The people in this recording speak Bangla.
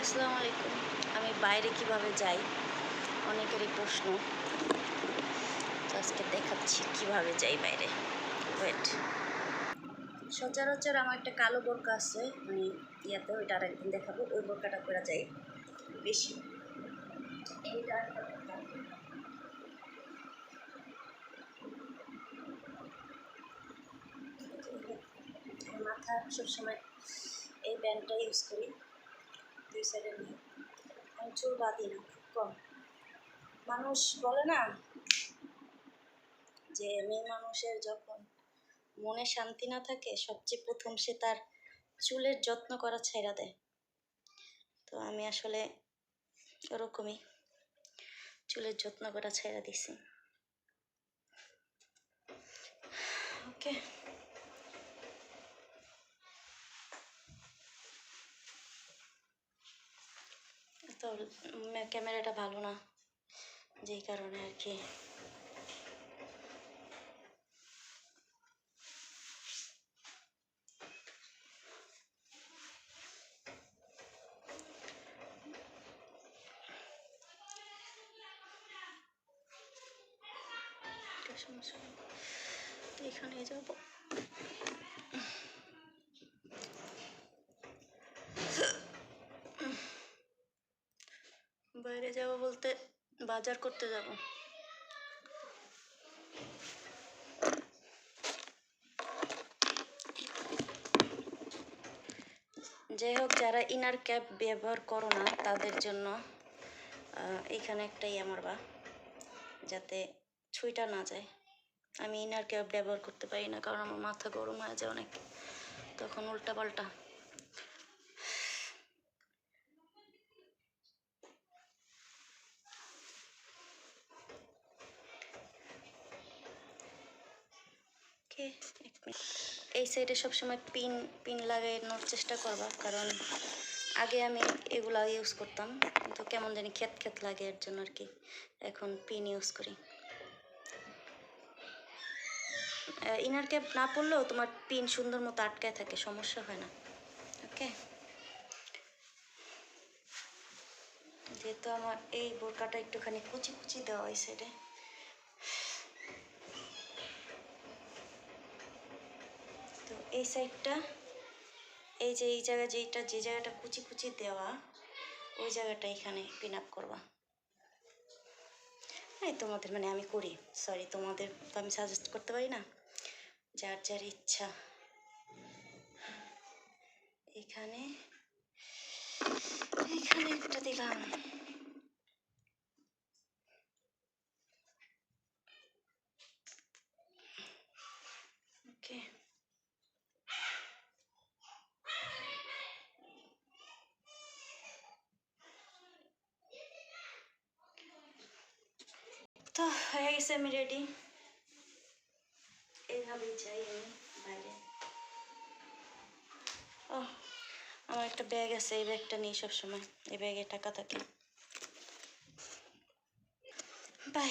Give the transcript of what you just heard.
আসসালামু আলাইকুম। আমি বাইরে কীভাবে যাই? অনেকেরই প্রশ্ন। তো আজকে দেখাচ্ছি কীভাবে যাই বাইরে। ওয়েট সচরাচর আমার একটা কালো বোরকা আছে। মানে ইয়াতে ওইটা আর একদিন দেখাবো। ওই বোরকাটা করে যাই। বেশি। মাথা সবসময় এই ব্যান্ডটা ইউজ করি। দুই আমি চুল বাঁধি না, খুব কম। মানুষ বলে না যে মেয়ে মানুষের যখন মনে শান্তি না থাকে, সবচেয়ে প্রথম সে তার চুলের যত্ন করা ছেড়া দেয়। তো আমি আসলে ওরকমই চুলের যত্ন করা ছেড়া দিছি। ওকে। তো ক্যামেরাটা ভালো না যেই কারণে আর কি। সমস্যা। এখানে যাব। বাইরে যাব বলতে বাজার করতে যাব। যাই হোক যারা ইনার ক্যাপ ব্যবহার করো না তাদের জন্য আহ, এইখানে একটাই আমার বা যাতে ছুঁইটা না যায়। আমি ইনার ক্যাপ ব্যবহার করতে পারি না কারণ আমার মাথা গরম হয়ে যায় অনেক। তখন উল্টা মিনিট এই সাইডে সবসময় পিন পিন লাগানোর চেষ্টা করবা, কারণ আগে আমি এগুলা ইউজ করতাম, কিন্তু কেমন জানি ক্ষেত ক্ষেত লাগে এর জন্য আর কি এখন পিন ইউজ করি। ইনার ক্যাপ না পড়লেও তোমার পিন সুন্দর মতো আটকায় থাকে, সমস্যা হয় না। ওকে যেহেতু আমার এই বোরকাটা একটুখানি কুচি কুচি দেওয়া এই সাইডে এই সাইডটা, এই যে এই জায়গা যেটা যে জায়গাটা কুচি কুচি দেওয়া, ওই জায়গাটা এখানে পিন আপ করবা। এই তোমাদের মানে আমি করি সরি তোমাদের তো আমি সাজেস্ট করতে পারি না? যার যার ইচ্ছা। এখানে এখানে একটা দিলাম। তো হয়ে গেছে আমি রেডি এইভাবেই যাই আমি বাইরে ও আমার একটা ব্যাগ আছে এই ব্যাগটা নিই সবসময় এই ব্যাগে টাকা থাকে বাই